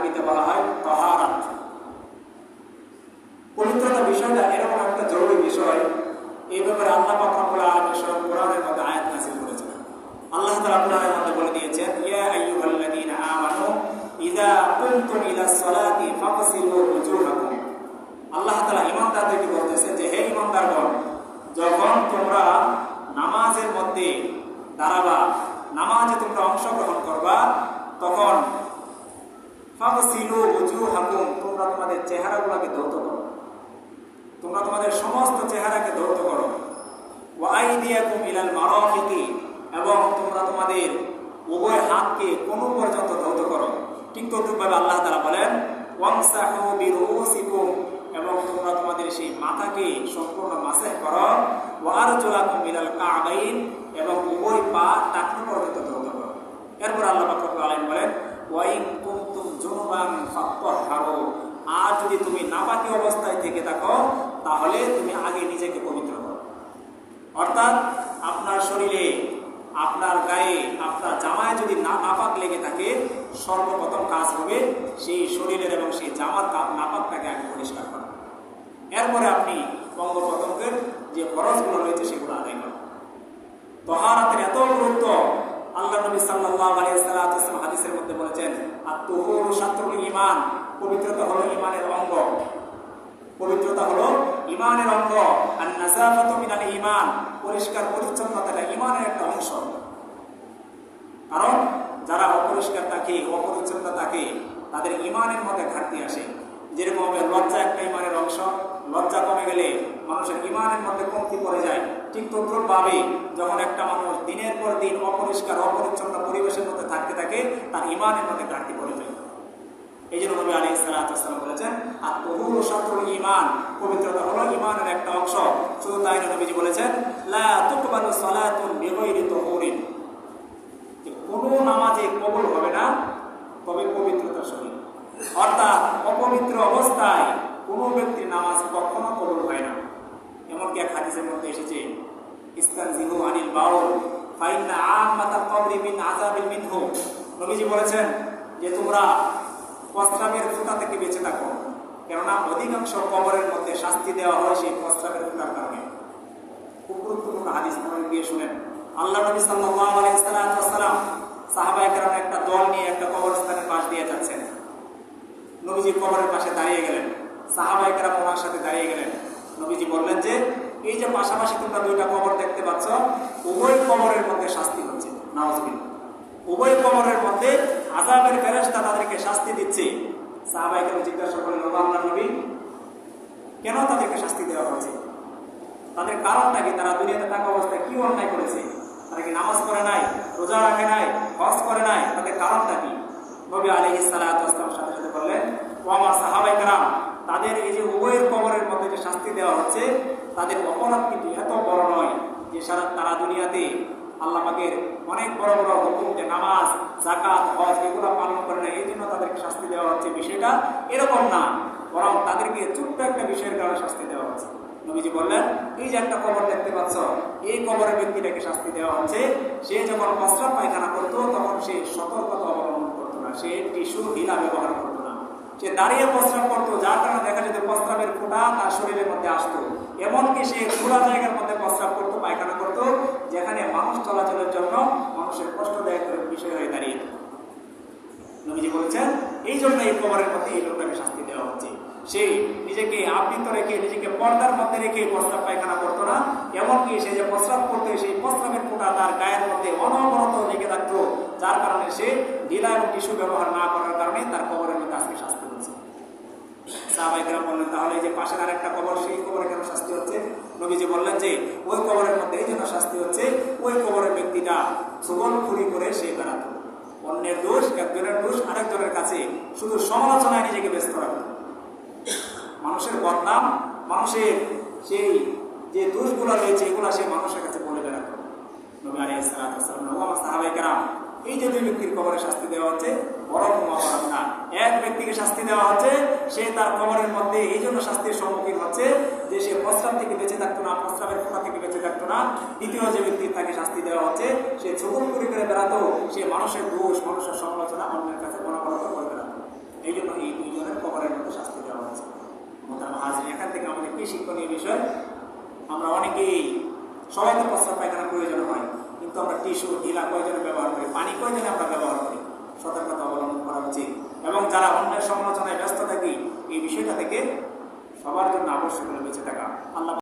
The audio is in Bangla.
আরবিতে বলা হয় তহারাত পবিত্রতা বিষয়টা এরকম একটা জরুরি বিষয়। এই ব্যাপারে আল্লাহ পাক রব্বুল কোরআনের মধ্যে আয়াত নাযিল করেছেন। আল্লাহ তাআলা কোরআনের মধ্যে বলে দিয়েছেন, ইয়া আইয়ুহাল্লাযীনা আমানু ইযা কুমতুম ইলাস সালাতি ফাগসিলু আল্লাহ বলতেছেন যে, হে যখন তোমরা নামাজের মধ্যে দাঁড়াবা নামাজে তোমরা অংশগ্রহণ করবা তখন তোমরা তোমাদের চেহারাগুলোকে ধৌত করো। তোমরা তোমাদের সমস্ত চেহারাকে ধৌত করো। ওয়াইদিয়াকুম ইলাল মারাফিকি, এবং তোমরা তোমাদের উভয় হাতকে কোন পর্যন্ত ধৌত করো। ঠিক তদ্রুপভাবে আল্লাহ তাআলা বলেন এবং তোমরা তোমাদের সেই মাথাকে সম্পূর্ণ মাসেহ করো। ওয়ারজুলাকুম ইলাল কাবাইন এবং উভয় পা টাকনু পর্যন্ত ধৌত করো। এরপর আল্লাহ পাক বলেন ওয়াইন কুনতুম জুনুবান ফাত্তাহহারু আর যদি তুমি নাপাকি অবস্থায় থেকে থাকো তাহলে তুমি আগে নিজেকে পবিত্র করো অর্থাৎ আপনার শরীরে আপনার গায়ে, আপনার জামায় যদি না নাপাক লেগে থাকে, সর্বপ্রথম কাজ হবে সেই শরীরের এবং সেই জামার নাপাকটাকে আগে পরিষ্কার করা। এরপরে আপনি বঙ্গ প্রথমের যে খরচগুলো রয়েছে সেগুলো আদায় করেন। তহারাতের এত গুরুত্ব আল্লাহ নবী সাল্লাল্লাহু আলাইহি সাল্লাম হাদিসের মধ্যে বলেছেন আর তুহুরু শাত্রুল ঈমান। পবিত্রতা হলো ইমানের অঙ্গ। পবিত্রতা হলো ঈমানের অঙ্গ। আর নাযাফাতু মিনাল ঈমান, পরিষ্কার পরিচ্ছন্নতাটা ঈমানের একটা অংশ। কারণ যারা অপরিষ্কার থাকে অপরিচ্ছন্ন থাকে, তাদের ঈমানের মধ্যে ঘাটতি আসে। যেরকম হবে লজ্জা একটা ইমানের অংশ, লজ্জা কমে গেলে মানুষের ইমানের মধ্যে কমতি পড়ে যায়। ঠিক তদ্রুপভাবে যখন একটা মানুষ দিনের পর দিন অপরিষ্কার, অপরিচ্ছন্ন পরিবেশের মধ্যে থাকতে থাকে, তার ইমানের মধ্যে ঘাটতি পড়ে যায়। এই জন্য বলেছেন আর তহুর ইমান পবিত্রতা হলো ইমানের একটা অংশ। শুধু তাই নবীজি বলেছেন, লা তুকবালু সালাতুন বিগয়রি তহুরিন। কোনো নামাজে কবুল হবে না, তবে পবিত্রতার সহিত। অর্থাৎ অপবিত্র অবস্থায় কোনো ব্যক্তির নামাজ কখনো কবুল হয় না। এমনকি এক হাদিসের মধ্যে এসেছে ইস্তান ইস্তানজিহু আনিল বাউল, ফাইন্না আম্মাতাল কবরি মিন আযাবিল মিনহু। নবীজি বলেছেন যে তোমরা প্রস্রাবের ফুটা থেকে বেঁচে থাকো কেননা অধিকাংশ কবরের মধ্যে শাস্তি দেওয়া হয় সেই প্রস্রাবের ফুটার কারণে। খুব গুরুত্বপূর্ণ হাদিস মনে দিয়ে শুনেন। আল্লাহ নবী একরাম একটা দল নিয়ে একটা কবরস্থানের পাশ দিয়ে যাচ্ছেন। নবীজি কবরের পাশে দাঁড়িয়ে গেলেন। সাহাবা ওনার সাথে দাঁড়িয়ে গেলেন। নবীজি বললেন যে, এই যে পাশাপাশি তোমরা দুইটা কবর দেখতে পাচ্ছ, উভয় কবরের মধ্যে শাস্তি হচ্ছে। নাউজুবিল্লাহ। উভয় কবরের মধ্যে আজাবের ফেরেশতা তাদেরকে শাস্তি দিচ্ছে। সাহাবাই কেন জিজ্ঞাসা করলেন "ও আল্লাহর নবী? কেন তাদেরকে শাস্তি দেওয়া হচ্ছে তাদের কারণটা কি? তারা দুনিয়াতে থাকা অবস্থায় কি অন্যায় করেছে? তারা কি নামাজ পড়ে নাই, রোজা রাখে নাই, হজ করে নাই? তাদের কারণটা কি? নবী আলী ইসালাতামের সাথে সাথে বললেন, ও আমার সাহাবাই কারাম তাদের এই যে উভয়ের কবরের মধ্যে যে শাস্তি দেওয়া হচ্ছে, তাদের অপরাধ কিন্তু এত বড় নয় যে সারা তারা দুনিয়াতে আল্লাহ পাকের অনেক বড় বড় হুকুম যে নামাজ জাকাত হজ, এগুলো পালন করে না এই জন্য তাদেরকে শাস্তি দেওয়া হচ্ছে। বিষয়টা এরকম না, বরং তাদেরকে ছোট্ট একটা বিষয়ের কারণে শাস্তি দেওয়া হচ্ছে। নবীজি বললেন, এই যে একটা কবর দেখতে পাচ্ছ, এই কবরের ব্যক্তিটাকে শাস্তি দেওয়া হচ্ছে। সে যখন প্রস্রাব পায়খানা করতো, তখন সে সতর্কতা অবলম্বন করতো না। সে টিস্যু ঢিলা ব্যবহার করতো না। সে দাঁড়িয়ে প্রস্রাব করতো, যার কারণে দেখা যেত প্রস্রাবের ফোঁটা তার শরীরের মধ্যে আসতো। এমনকি সে খোলা জায়গার মধ্যে প্রস্রাব করতো, পায়খানা করতো। যেখানে মানুষ চলাচলের জন্য মানুষের কষ্টদায়ক বিষয় হয়ে দাঁড়িয়ে নবীজি বলছেন, এই জন্য এই কবরের মধ্যে এই লোকটাকে শাস্তি দেওয়া হচ্ছে। সে নিজেকে আবৃত রেখে, নিজেকে পর্দার মধ্যে রেখে প্রস্রাব পায়খানা করতো না। এমনকি সে যে প্রস্রাব করতো, সেই প্রস্রাবের ফোঁটা তার গায়ের মধ্যে অনবরত লেগে থাকতো যার কারণে সে ঢিলা এবং টিস্যু ব্যবহার না করার কারণে তার কবরের মধ্যে আজকে শাস্তি হচ্ছে। সাহাবাইকেরা বললেন, তাহলে যে পাশের আরেকটা কবর, সেই কবরে কেন শাস্তি হচ্ছে? নবীজি বললেন যে, ওই কবরের মধ্যে এই জন্য শাস্তি হচ্ছে, ওই কবরের ব্যক্তিটা সুগল খুরি করে সে বেড়াতো। অন্যের দোষ, একজনের দোষ, আরেকজনের কাছে শুধু সমালোচনায় নিজেকে ব্যস্ত রাখতো। মানুষের বদনাম, মানুষের সেই যে দোষগুলো রয়েছে, এগুলো সে মানুষের কাছে বলে বেড়াতো। নবী সালাতু সালাম এই যে দুই ব্যক্তির কবরে শাস্তি দেওয়া হচ্ছে এক ব্যক্তিকে শাস্তি দেওয়া হচ্ছে, সে তার কবরের মধ্যে এই জন্য শাস্তির সম্মুখীন হচ্ছে যে সে প্রস্রাব থেকে বেঁচে থাকতো না, প্রস্রাবের ফোঁটা থেকে বেঁচে থাকতো না। দ্বিতীয় যে ব্যক্তি তাকে শাস্তি দেওয়া হচ্ছে, সে ছগুন করে বেড়াতো, সে মানুষের দোষ, মানুষের সমালোচনা অন্যের কাছে মনোবলত করে বেড়াতো। এই জন্য এই দুইজনের কবরের মধ্যে শাস্তি দেওয়া হচ্ছে। মোতাম হাজির এখান থেকে আমাদের কি শিক্ষণীয় বিষয়? আমরা অনেকেই সবাই তো প্রস্রাব পায়খানা প্রয়োজন হয়, কিন্তু আমরা টিস্যু হিলা কয়জনে ব্যবহার করি? পানি কয়জনে যারা অন্যের সমালোচনায় ব্যস্ত থাকি এই বিষয়টা থেকে সবার জন্য আবশ্যক বেঁচে থাকা। আল্লাহ